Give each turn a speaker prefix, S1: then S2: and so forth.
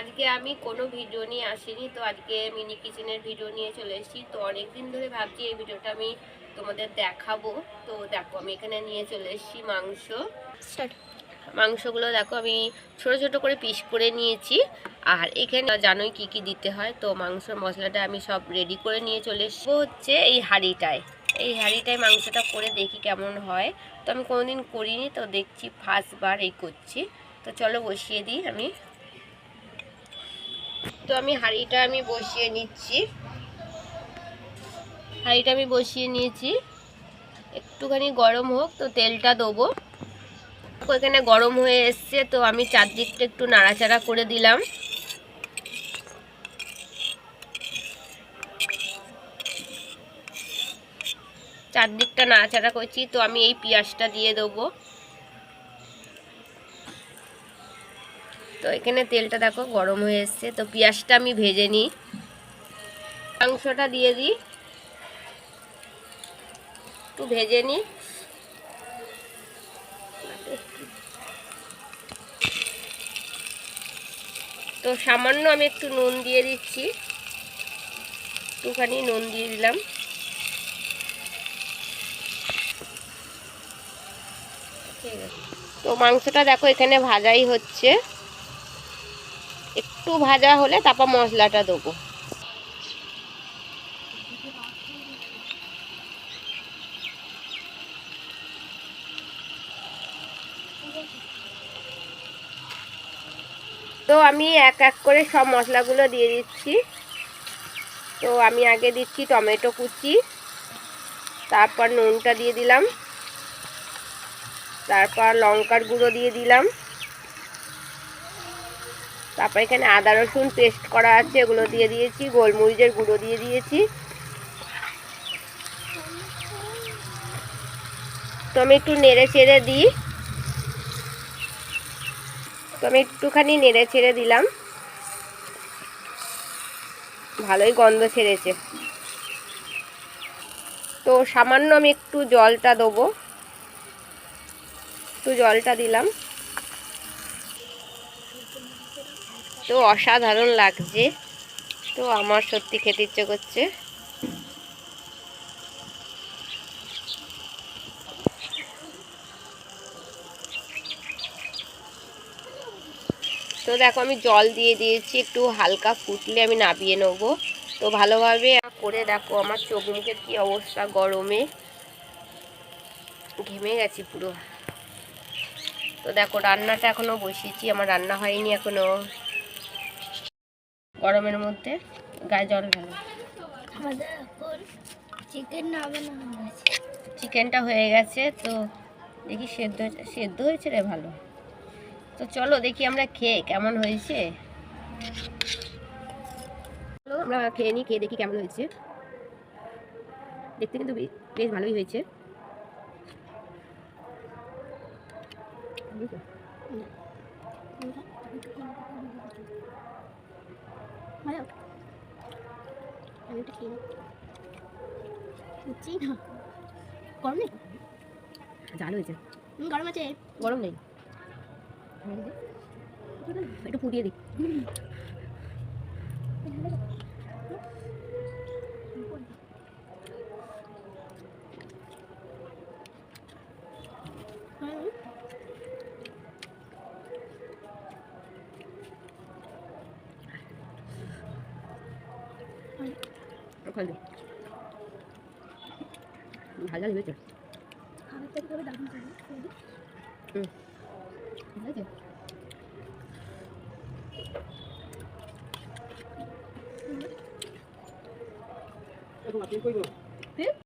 S1: আজকে আমি কোনো ভিডিও নিয়ে আসিনি তো আজকে মিনি কিচেনের ভিডিও নিয়ে চলে এসেছি। তো অনেক দিন ধরে ভাবছি এই ভিডিওটা আমি তোমাদের দেখাবো। তো দেখো আমি এখানে নিয়ে চলে এসেছি মাংস। মাংসগুলো দেখো আমি ছোট ছোট করে পিস করে নিয়েছি। আর এখানে জানোই কি কি দিতে হয় তো মাংসের মশলাটা আমি সব রেডি করে নিয়ে চলে এসবো হচ্ছে এই হাঁড়িটায়। এই হাঁড়িটায় মাংসটা করে দেখি কেমন হয়। তো আমি কোনোদিন করিনি তো দেখছি ফার্স্টবার এই করছি। তো চলো বসিয়ে দিই আমি। তো আমি হাঁড়িটা আমি বসিয়ে নিচ্ছি। হাঁড়িটা আমি বসিয়ে নিয়েছি। একটুখানি গরম হোক, তো তেলটা দেবো। এখানে গরম হয়ে এসছে, তো আমি চারদিকটা একটু নাড়াচাড়া করে দিলাম। চারদিকটা নাড়াচাড়া করছি, তো আমি এই পেঁয়াজটা দিয়ে দেবো। তো এখানে তেলটা দেখো গরম হয়ে এসছে। তো পেঁয়াজটা আমি ভেজে নিই। মাংসটা দিয়ে দিই। একটু ভেজে নিই। তো সামান্য আমি একটু নুন দিয়ে দিচ্ছি। একটুখানি নুন দিয়ে দিলাম। তো মাংসটা দেখো এখানে ভাজাই হচ্ছে। একটু ভাজা হলে তারপর মশলাটা দেবো। তো আমি এক এক করে সব মশলাগুলো দিয়ে দিচ্ছি। তো আমি আগে দিচ্ছি টমেটো কুচি, তারপর নুনটা দিয়ে দিলাম, তারপর লঙ্কার গুঁড়ো দিয়ে দিলাম। তারপর এখানে আদা, রসুন পেস্ট করা আছে, এগুলো দিয়ে দিয়েছি, গোলমরিচের গুঁড়ো দিয়ে দিয়েছি। তো আমি একটু নেড়ে চেড়ে দিই। তো আমি একটুখানি নেড়ে ছেড়ে দিলাম। ভালোই গন্ধ ছেড়েছে। তো সামান্য আমি একটু জলটা দেবো। একটু জলটা দিলাম। তো অসাধারণ লাগছে। তো আমার সত্যি খেতে ইচ্ছে করছে। তো দেখো আমি জল দিয়ে দিয়েছি, একটু হালকা ফুটলে আমি নাবিয়ে নেব। তো ভালোভাবে করে দেখো আমার চোখ মুখের কী অবস্থা গরমে। ঘেমে গেছি পুরো। তো দেখো রান্নাটা এখনও বসিয়েছি, আমার রান্না হয়নি এখনও গরমের মধ্যে গায়ে জল
S2: হয়েছে
S1: চিকেনটা হয়ে গেছে, তো দেখি সেদ্ধ সেদ্ধ হয়েছে রে ভালো। তো চলো দেখি আমরা খেয়ে কেমন হয়েছে। আমরা খেয়ে নিই, খেয়ে দেখি কেমন হয়েছে। দেখতে কিন্তু বেশ ভালোই হয়েছে।
S2: ভালো আমি একটু খেয়ে বুঝছি না গরম নেই?
S1: জাল হয়েছে।
S2: গরম আছে।
S1: গরম নেই। একটু ফুটিয়ে দিই। ওখান দিই ভালো হয়েছে
S2: খাবার থেকে করে দারুণ করে খেয়ে দিই।
S1: হুম হয়েছে
S2: হুম।